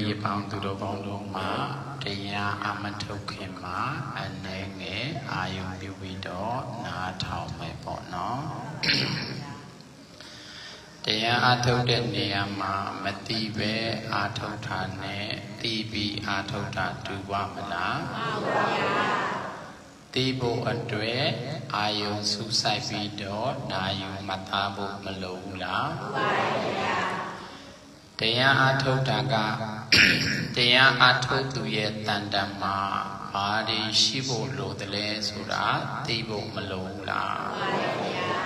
ယောဂီအပေါင်းသူတော်ကောင်းတို့မှာတရားအမထုတ်ခင်မှာအနေငယ်အာယုံပြုပြီးတော့နားထောင်မယ်ပေါ့နော်တရားအထုတ်တဲ့နေရာမှာမတိပဲအာထုတ်တာနဲ့တိပြီးအာထုတ်တာတူပါမလားမှန်ပါဗျာတိဖို့အတွက်အာယုံစူးစိုက်ပြီးတော့နာယူမှတ်သားဖို့မလိုဘူးလားမှန်ပါဗျာတရားအထုတ်တာက တရားအထုတ်သူရဲ့တန်တမှာဘာတွေရှိဖို့လိုတယ်လဲဆိုတာသိဖို့မလိုဘူးလားမှန်ပါဗျာ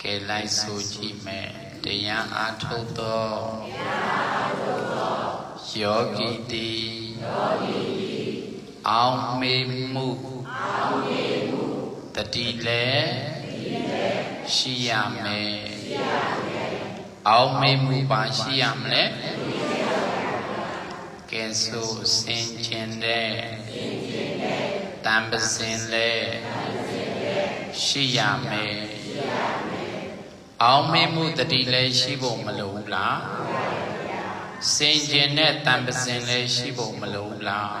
ကဲလိုက်ဆိုကြည့်မယ်တရားအထုတ်သောယောဂီတိယောဂီတိအောင်မေမှုအောင်မေမှုတတိလည်းရှိရမယ်ရှိရမယ်အောင်မေမှုပါရှိရမလဲ ကဲဆိုစင်ကျင်တဲ့တံပစင်လဲရှိရမယ်အောင်မေမှုတတိလည်းရှိဖို့မလိုဘူးလားစင်ကျင်တဲ့တံပစင်လည်းရှိဖို့မလိုဘူးလား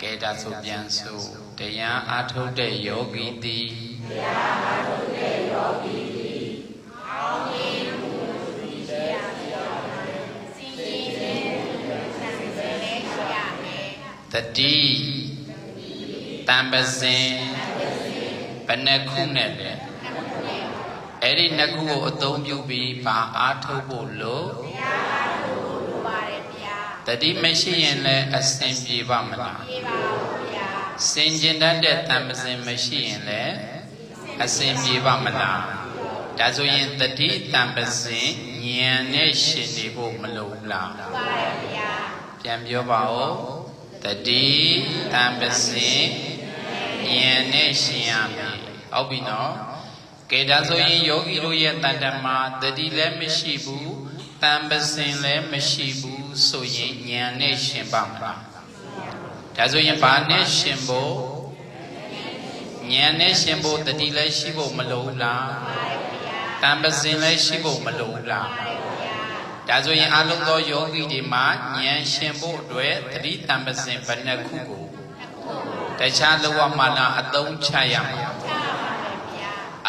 ကဲဒါဆိုပြန်ဆိုတရားအားထုတ်တဲ့ယောဂီသည်တရားအားထုတ်တဲ့ယောဂီသည်အောင်မေမှုတတိရှိရမယ်စင်ကျင်တဲ့တံပစင်လည်းရှိရမယ် တတိတံပစင်ဘယ်နှခုနဲ့လဲအဲ့ဒီနှစ်ခုကိုအသုံးပြုပြီးဘာအားထုတ်ဖို့လို့တတိမရှိရင်လည်းအစင်ပြေပါမလားပြေပါဘူးဗျာစင်ကျင်တတ်တဲ့တံပစင်မရှိရင်လည်းအစင်ပြေပါမလားဒါဆိုရင်တတိတံပစင်ဉာဏ်နဲ့ရှင်နေဖို့မလိုဘူးလားပါတယ်ဗျာပြန်ပြောပါဦး တတိတံပစင်ဉာဏ်နဲ့ရှင်ရမယ်ဟုတ်ပြီနော်ကဲဒါဆိုရင်ယောဂီတို့ရဲ့တဏ္ဍမှာတတိလည်းမရှိဘူးတံပစင်လည်းမရှိဘူးဆိုရင်ဉာဏ်နဲ့ရှင်ပါမလားဒါဆိုရင်ဘာနဲ့ရှင်ဖို့ဉာဏ်နဲ့ရှင်ဖို့တတိလည်းရှိဖို့မလိုဘူးလားတံပစင်လည်းရှိဖို့မလိုဘူးလား ဒါဆိုရင်အလုံးသောယောဂီတွေမှာဉာဏ်ရှင်ဖို့အတွက်တတိတံပစင်ဘယ်နှခုကိုတခြားလောကမှာလားအသုံးချရမှာ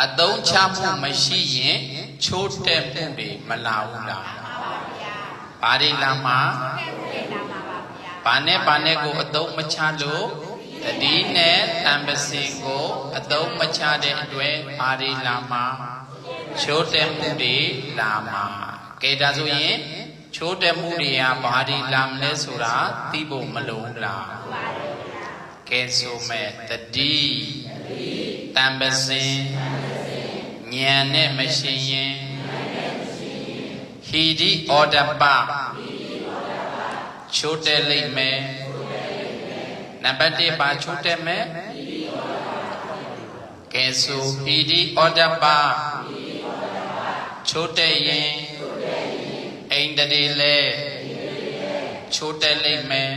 အသုံးချမှုမရှိရင်ချိုးတက်မှုတွေမလာဘူးလားဘာတွေလာမှာဘာနဲ့ဘာနဲ့ကိုအသုံးမချလို့တတိနဲ့တံပစင်ကိုအသုံးမချတဲ့အတွက်ဘာတွေလာမှာချိုးတက်မှုတွေလာမှာ ကဲဒါဆိုရင်ချိုးတက်မှုတွေကဘာတွေလာမလဲဆိုတာသိဖို့မလိုဘူးလားကဲဆိုမဲ့တတိတံပစင်ဉာဏ်နဲ့မရှင်ရင်ဟီဒီဩဒပချိုးတယ်လိမ့်မယ်နံပါတ်1ပါချိုးတယ်မယ်ကဲဆိုဟီဒီဩဒပ ချိုးတယ်ရင်အိန္ဒြေလဲချိုးတယ်လိမ့်မယ်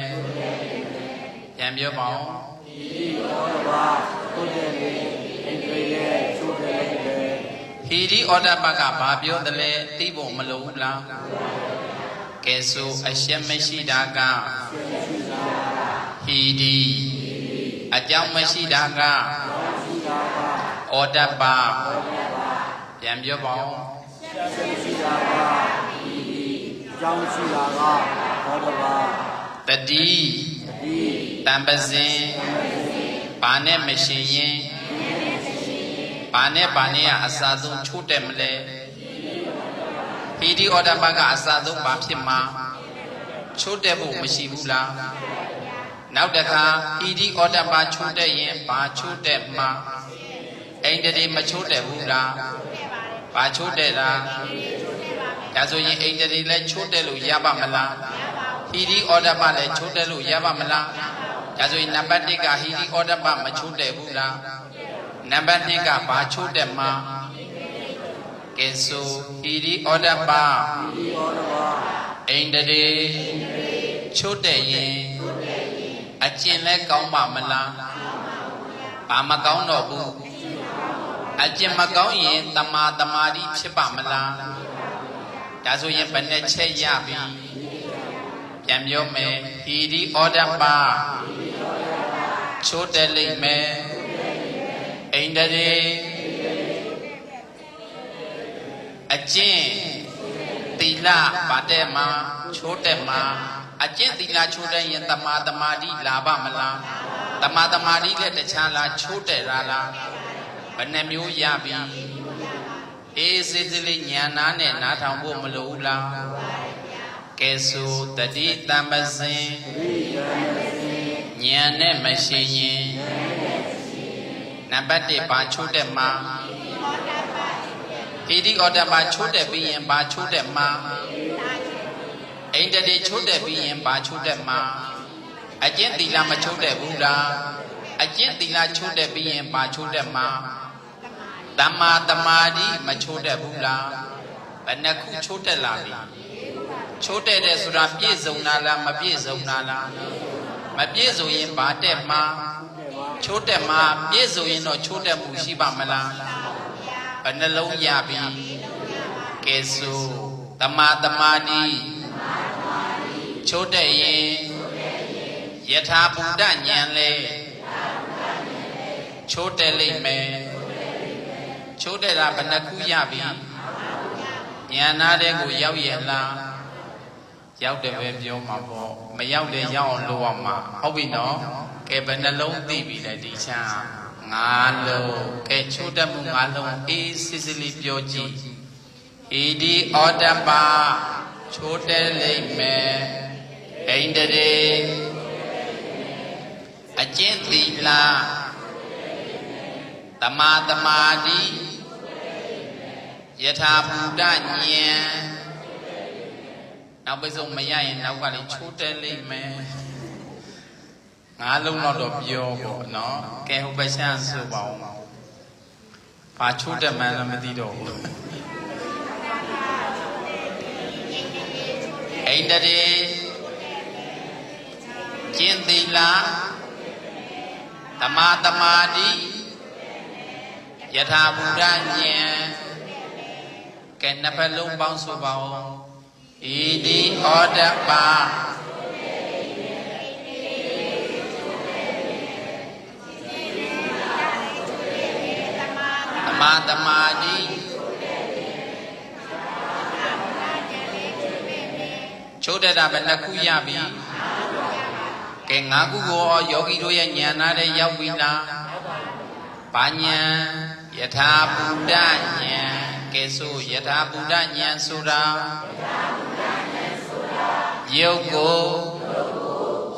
ပြန်ပြောပါဦးဒီဘောဓဘာကိုယ်တည်းအင်္ဂလိပ်ရဲ့ချိုးတယ်လေဟီဒီဩဒပကဘာပြောတယ်လဲသိဖို့မလိုဘူးလားကဲဆိုအရှက်မရှိတာကဟီဒီအကြောင်းမရှိတာကဩဒပပြန်ပြောပါဦး ရှိတာကဒီအကြောင်းရှိတာကဘောဓဘာတတိဒီတံပစင်ဘာနဲ့မရှင်ရင်ဘာနဲ့ဘာနဲ့ကအစာဆုံးချိုးတယ်မလဲဟီဒီဩဒပကအစာဆုံးဘာဖြစ်မှာချိုးတယ်ဖို့မရှိဘူးလားနောက်တခါဟီဒီဩဒပချိုးတယ်ရင်ဘာချိုးတယ်မှာအိန္ဒြေမချိုးတယ်ဘူးလား ဘာချိုးတယ်လားဒါဆိုရင်အိန္ဒြေလည်းချိုးတယ်လို့ရပါမလားဟီဒီဩဒပလည်းချိုးတယ်လို့ရပါမလားဒါဆိုရင်နံပါတ်1ကဟီဒီဩဒပမချိုးတယ်ဘူးလားနံပါတ်2ကဘာချိုးတယ်မှာကဲဆိုဟီဒီဩဒပဒီဘောဓဘာအိန္ဒြေချိုးတယ်ရင်အကျင့်လဲကောင်းပါမလားဘာမကောင်းတော့ဘူး အကျင့်မကောင်းရင်တမာတမာတိဖြစ်ပါမလားဒါဆိုရင်ဘယ်နဲ့ချက်ရပြီပြန်ပြောမယ်ဟီဒီဩဒပချိုးတယ်လိမ့်မယ်အိန္ဒြေအကျင့်သီလဗတ်တဲ့မှာချိုးတဲ့မှာအကျင့်သီလချိုးတဲ့ရင်တမာတမာတိလာပါမလားတမာတမာတိလည်းတခြားလားချိုးတယ်လားလားဘ ယ်နှမျိုးရပြီအေးစစ်စစ်လေးညာနာနဲ့နားထောင်ဖို့မလိုဘူးလားကဲဆိုတတိတံပစင်ဉာဏ်နဲ့မရှိရင်နံပါတ်1ပါချိုးတဲ့မှာဣတိဩတ္တပါချိုးတဲ့ပြီးရင်ပါချိုးတဲ့မှာအိန္ဒတိချိုးတဲ့ပြီးရင်ပါချိုးတဲ့မှာအကျင့်သီလမချိုးတဲ့ဘူးလားအကျင့်သီလချိုးတဲ့ပြီးရင်ပါချိုးတဲ့မှာ တမ္မာတမာတိမချိုးတဲ့ဘူးလားဘယ်နှခုချိုးတဲ့လာပြီချိုးတဲ့တဲ့ဆိုတာပြည့်စုံတာလားမပြည့်စုံတာလားမပြည့်စုံရင်ဘာတဲ့မှာချိုးတဲ့မှာပြည့်စုံရင်တော့ချိုးတဲ့မှုရှိပါမလားဘယ်နှလုံးရပြီကဲဆိုတမာတမာတိချိုးတဲ့ရင်ယထာဘုဒ္ဓဉာဏ်လေချိုးတဲ့လိမ့်မယ် ချိုးတဲ့တာဘယ်နှခုရပြီဉာဏ်နာတဲ့ကိုရောက်ရဲ့လားရောက်တယ်ပဲပြောမှာပေါ့မရောက်လေရောက်အောင်လုပ်အောင်မှာဟုတ်ပြီနော်ကဲဘယ်နှလုံးသိပြီလဲဒီချမ်းငါလုံးကဲချိုးတတ်မှုငါလုံးအေးစစ်စစ်လေးပြောကြည့်ဣဒီဩတ္တပါချိုးတဲ့လိမ့်မယ်အိန္ဒြေအကျင့်သီလတမာတမာတိ ယထာဘုဒ္ဓဉာဏ်နောက်ပိစုံမရရင်နောက်ကလည်းချိုးတဲလိမ့်မယ်ငါးလုံးတော့တော့ပြောပေါ့နော်ကဲဟိုပရှန်ဆိုပါဦးဘာချိုးတက်မှန်းလည်းမသိတော့ဘူးအိန္ဒြေကျင့်သီလတမာတမာတိယထာဘုဒ္ဓဉာဏ် ကဲနှစ်ဖက်လုံးပေါင်းဆိုပါဦးဣတိဩဒပါသမာသမာတိချိုးတဲ့တာပဲနှစ်ခုရပြီကဲငါးခုကိုယောဂီတို့ရဲ့ဉာဏ်နာတဲ့ရောက်ပြီလားဘာဉာဏ်ယထာဘုဒ္ဓဉာဏ် ကဲဆိုယထာဘုဒ္ဓဉာဏ်ဆိုတာယုတ်ကို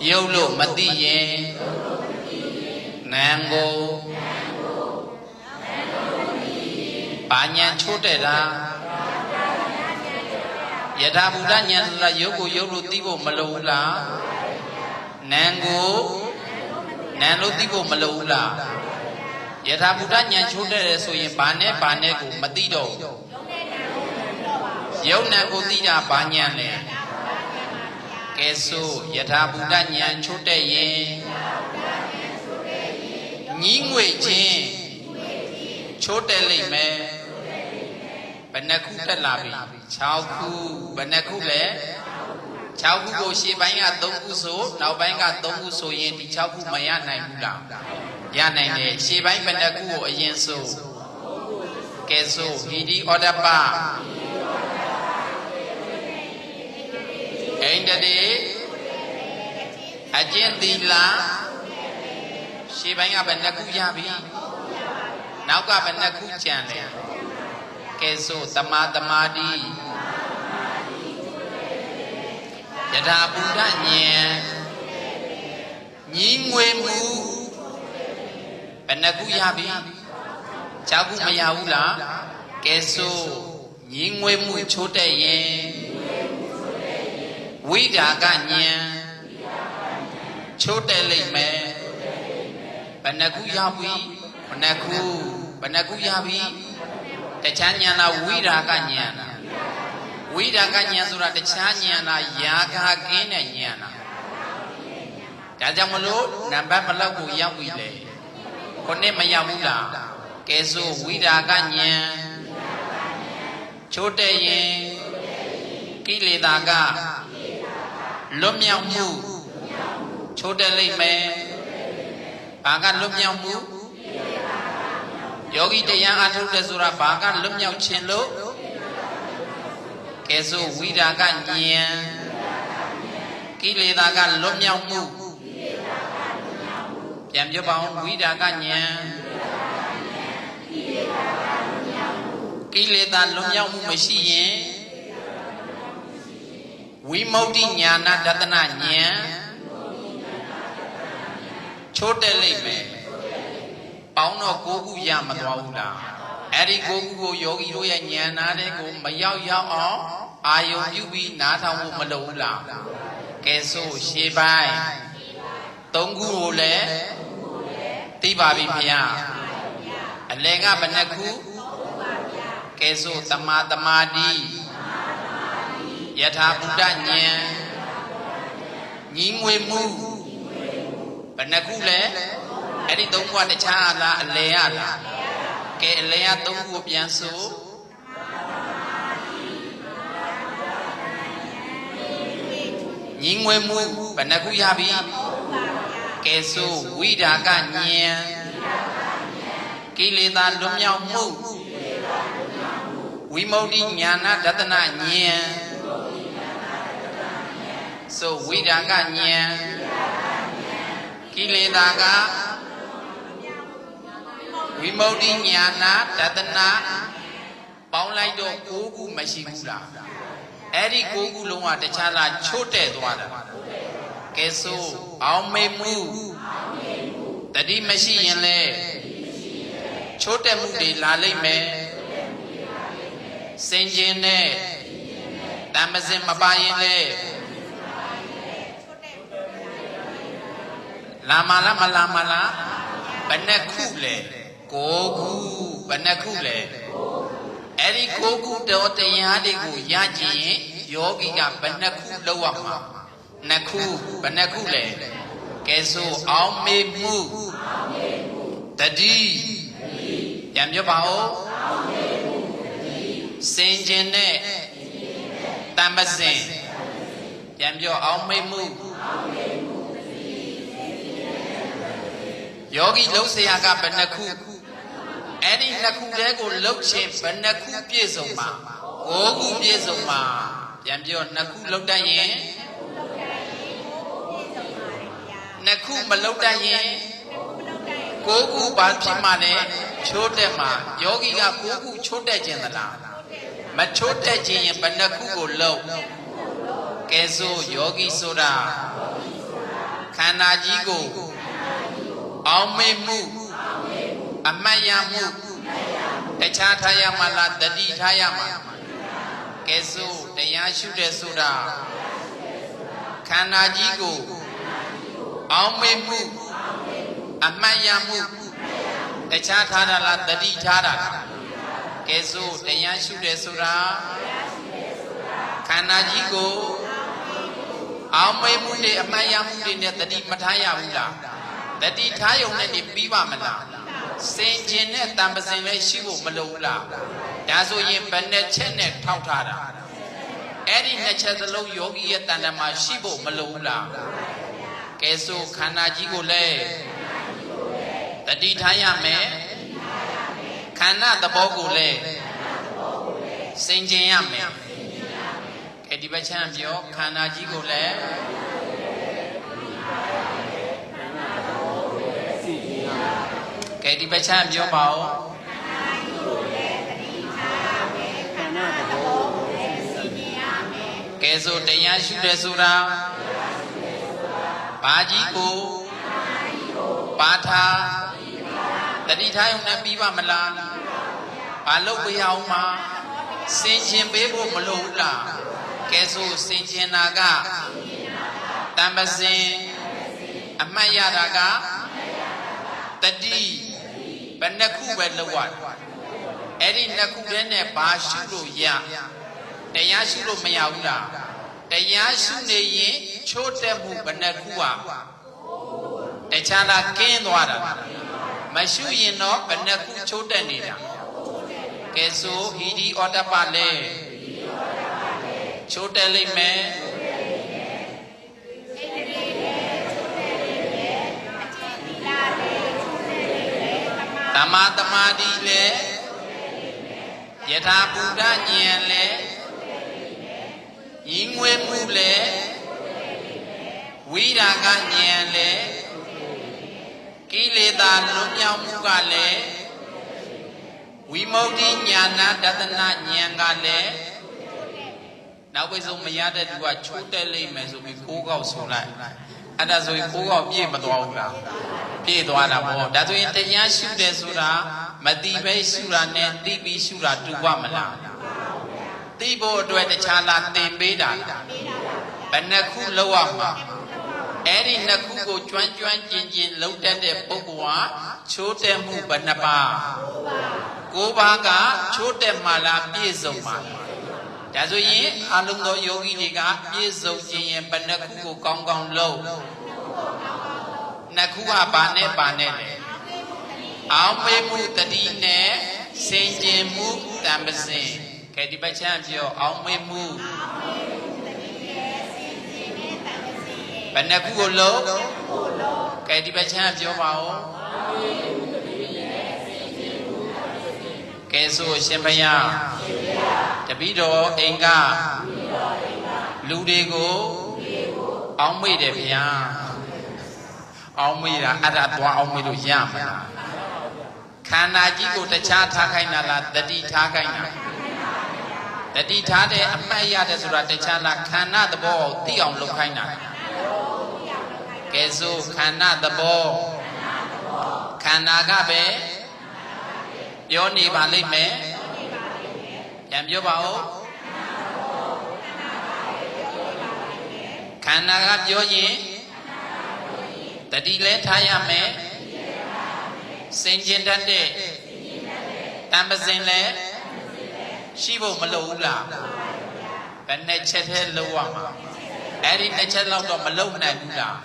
ယုတ်လို့မသိရင်နာမ်ကိုဘာဉာဏ်ချိုးတဲ့တာယထာဘုဒ္ဓဉာဏ်ဆိုတာယုတ်ကိုယုတ်လို့သိဖို့မလိုဘူးလားနာမ်ကိုနာမ်လို့သိဖို့မလိုဘူးလား ယထာဘုဒ္ဓဉာဏ်ချိုးတဲ့တယ်ဆိုရင်ဘာနဲ့ဘာနဲ့ကိုမသိတော့ဘူးယုံနံကိုသိတာဘာဉာဏ်လဲကဲဆိုယထာဘုဒ္ဓဉာဏ်ချိုးတဲ့ရင်ညီးငွေချင်းချိုးတဲ့လိမ့်မယ်ဘယ်နှခုတက်လာပြီ6ခုဘယ်နှခုလဲ6ခုကိုရှေ့ပိုင်းက3ခုဆိုနောက်ပိုင်းက3ခုဆိုရင်ဒီ6ခုမရနိုင်ဘူးလား ရနိုင်တယ်ရှေ့ပိုင်းဘယ်နှခုကိုအရင်ဆိုကဲဆိုဟီဒီဩဒပအိန္ဒြေအကျင့်သီလရှေ့ပိုင်းကဘယ်နှခုရပြီနောက်ကဘယ်နှခုကြံလဲကဲဆိုတမာတမာတိယထာဘုဒ္ဓဉာဏ်ညီးငွေမှု ဘယ်နှခုရပြီ၆ခုမရဘူးလားကဲဆိုညီးငွေမှုချိုးတဲ့ရင်ဝိဒါကဉာဏ်ချိုးတဲ့လိမ့်မယ်ဘယ်နှခုရပြီဘယ်နှခုဘယ်နှခုရပြီတခြားဉာဏ်လားဝိဒါကဉာဏ်လားဝိဒါကဉာဏ်ဆိုတာတခြားဉာဏ်လားယာဂကင်းတဲ့ဉာဏ်လားဒါကြောင့်မလို့နံပါတ်ဘယ်လောက်ကိုရောက်ပြီလဲ ခုနှစ်မရောက်ဘူးလားကဲဆိုဝိဒါကဉာဏ်ချိုးတဲ့ရင်ကိလေသာကလွတ်မြောက်မှုချိုးတက်လိမ့်မယ်ဘာကလွတ်မြောက်မှုယောဂီတရားအထုတ်တယ်ဆိုတာဘာကလွတ်မြောက်ခြင်းလို့ကဲဆိုဝိရာကဉာဏ်ကိလေသာကလွတ်မြောက်မှု ပြန်ပြောပါဦးဝိရာကဉာဏ်ကိလေသာလွတ်မြောက်မှုမရှိရင်ဝိမု ക്തി ညာနာတတနာဉာဏ်ချိုးတက်လိမ့်မယ်ပေါင်းတော့ကိုးခုရမသွားဘူးလားအဲ့ဒီကိုးခုကိုယောဂီတို့ရဲ့ဉာဏ်နာတဲ့ကိုမရောက်ရောက်အောင်အာယုံပြုပြီးနားထောင်ဖို့မလိုဘူးလားကဲဆိုရှေးပိုင်း သုံးခုကိုလည်းသိပါပြီဖေယအလယ်ကဘယ်နှခုကဲဆိုတမာတမာတိယထာဘုဒ္ဓဉာဏ်ညီငွေမှုဘယ်နှခုလဲအဲ့ဒီသုံးခုကတခြားလားအလယ်ရလားကဲအလယ်ကသုံးခုကိုပြန်ဆိုညီငွေမှုဘယ်နှခုရပြီ ကဲဆိုဝိဒါကဉာဏ်ကိလေသာလွတ်မြောက်မှုဝိမု ക്തി ညာနာဒသနာဉာဏ်ဆိုဝိဒါကဉာဏ်ကိလေသာကဝိမု ക്തി ညာနာဒသနာပေါင်းလိုက်တော့၉ခုမရှိဘူးလားအဲ့ဒီ၉ခုလုံးကတခြားလားချို့တဲ့သွားတာ ကဲဆိုအောင်မေမှုတတိမရှိရင်လေချို့တဲ့မှုတွေလာလိမ့်မယ်စင်ကျင်တဲ့တမစင်မပါရင်လေလာမလားမလာမလားဘယ်နှခုလဲကိုခုဘယ်နှခုလဲအဲ့ဒီကိုခုတော်တရားတွေကိုရကြည့်ရင်ယောဂီကဘယ်နှခုလောက်ရမှာ နှစ်ခုဘယ်နှစ်ခုလဲကဲဆိုအောင်မေမှုတတိပြန်ပြောပါဦးစင်ကျင်တဲ့တမ္ပစင်ပြန်ပြောအောင်မေမှုယောဂီလုံးဆရာကဘယ်နှခုအဲ့ဒီနှစ်ခုတည်းကိုလှုပ်ခြင်းဘယ်နှခုပြည့်စုံမှာ၉ခုပြည့်စုံမှာပြန်ပြောနှစ်ခုလှုပ်တတ်ရင် နှစ်ခုမလှုပ်တတ်ရင်ကိုးခုဘာဖြစ်မှာလဲချိုးတက်မှာယောဂီကကိုးခုချိုးတက်ခြင်းသလားမချိုးတက်ခြင်းရင်ဘယ်နှခုကိုလှုပ်ကဲဆိုယောဂီဆိုတာခန္ဓာကြီးကိုအောင်မေမှုအမတ်ရမှုတခြားထားရမလားတတိထားရမှာကဲဆိုတရားရှုတဲ့ဆိုတာခန္ဓာကြီးကို အောင်မေမှုအမတ်ရမှုတခြားထားတာလားတတိထားတာလားကဲဆိုတရားရှုတဲ့ဆိုတာခန္ဓာကြီးကိုအောင်မေမှုတွေအမတ်ရမှုတွေနဲ့တတိမထားရဘူးလားတတိထားယုံနဲ့နေပြီးပါမလားစင်ကျင်တဲ့တံပစင်လည်းရှိဖို့မလိုဘူးလားဒါဆိုရင်ဘယ်နဲ့ချက်နဲ့ထောက်ထားတာအဲ့ဒီနှစ်ချက်စလုံးယောဂီရဲ့တဏ္ဍာမှာရှိဖို့မလိုဘူးလား ကဲဆိုခန္ဓာကြီးကိုလည်းတတိထားရမယ်ခန္ဓာသဘောကိုလည်းစင်ကျင်ရမယ်ကဲဒီဘက်ချမ်းပြောခန္ဓာကြီးကိုလည်းစီရင်ရမယ်ကဲဒီပချမ်းပြောပါဦးခန္ဓာသဘောကိုစီရင်ရမယ်ကဲဆိုတရားရှုတယ်ဆိုတာ ဘာကြီးကိုပါထာတတိထားုံနဲ့ပြီးပါမလားဘာလို့ပြရအောင်မှာစင်ကျင်ပေးဖို့မလိုဘူးလားကဲဆိုစင်ကျင်တာကတမ္ပစင်အမှတ်ရတာကတတိဘယ်နှစ်ခုပဲလောက်ရအဲ့ဒီနှစ်ခုတည်းနဲ့ဘာရှုလို့ရတရားရှုလို့မရဘူးလား တရားရှုနေရင်ချိုးတက်မှုဘယ်နှခုอ่ะတခြားလားကင်းသွားတာမရှုရင်တော့ဘယ်နှခုချိုးတက်နေတာကဲဆိုဟီဒီအော်တပလေချိုးတက်လိမ့်မယ်သမာသမာဓိလေယထာဘုဒ္ဓဉာဏ်လေ ည်းညီငွေမှုလည်းဝိရာဂဉာဏ်လည်းကိလေသာလွန်မြောက်မှုကလည်းဝိမု ക്തി ဉာဏတတနာဉာဏ်ကလည်းနောက်ပိတ်ဆုံးမရတဲ့သူကချိုးတက်လိမ့်မယ်ဆိုပြီးကိုးကောက်ဆိုလိုက်အဲ့ဒါဆိုရင်ကိုးကောက်ပြည့်မသွားဘူးလားပြည့်သွားတာပေါ့ဒါဆိုရင်တရားရှုတယ်ဆိုတာမတိပဲရှုတာနဲ့တိပြီးရှုတာတူပါမလား တိဖို့အတွက်တခြားလားသင်ပေးတာလားဘယ်နှခုလောက်ရမှာအဲ့ဒီနှစ်ခုကိုကျွမ်းကျွမ်းကျင်ကျင်လုံးတတ်တဲ့ပုဂ္ဂိုလ်ဟာချိုးတက်မှုဘယ်နှပါကိုးပါးကချိုးတက်မှလားပြည့်စုံမှလားဒါဆိုရင်အလုံးသောယောဂီတွေကပြည့်စုံခြင်းရင်ဘယ်နှခုကိုကောင်းကောင်းလုပ်နှစ်ခုကဘာနဲ့ဘာနဲ့လဲအောင်မေမှုတတိနဲ့စင်ကြင်မှုတံပစင် ကဲဒီပတ်ချမ်းပြောအောင်မေမှုဘယ်နှခုကိုလုပ်ကဲဒီပတ်ချမ်းပြောပါဦးကဲဆိုရှင်ဘုရားတပိတော်အိမ်ကလူတွေကိုအောင်းမိတယ်ဗျာအောင်းမိတာအဲ့ဒါသွားအောင်းမိလို့ရမလားခန္ဓာကြီးကိုတခြားထားခိုင်းတာလားတတိထားခိုင်းတာ တတိထားတဲ့အမှတ်ရတယ်ဆိုတာတခြားလားခန္ဓာသဘောကိုသိအောင်လုပ်ခိုင်းတာကဲဆိုခန္ဓာသဘောခန္ဓာကပဲပြောနေပါလိမ့်မယ်ပြန်ပြောပါဦးခန္ဓာကပြောရင်တတိလဲထားရမယ်စင်ကျင်တတ်တဲ့တံပစင်လဲ ရှိဖို့မလိုဘူးလားဘယ်နဲ့ချက်သေးလောက်ရမှာအဲ့ဒီတစ်ချက်လောက်တော့မလုံနိုင်ဘူးလား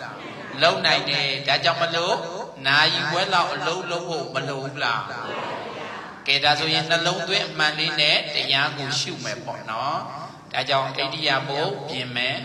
လုံနိုင်တယ်ဒါကြောင့်မလို့နာယီဝဲလောက်အလုံးလုံးဖို့မလိုဘူးလားကဲဒါဆိုရင်နှလုံးသွင်းအမှန်လေးနဲ့တရားကိုရှုမယ်ပေါ့နော်ဒါကြောင့်အိန္ဒိယဘုတ်ပြင်မယ်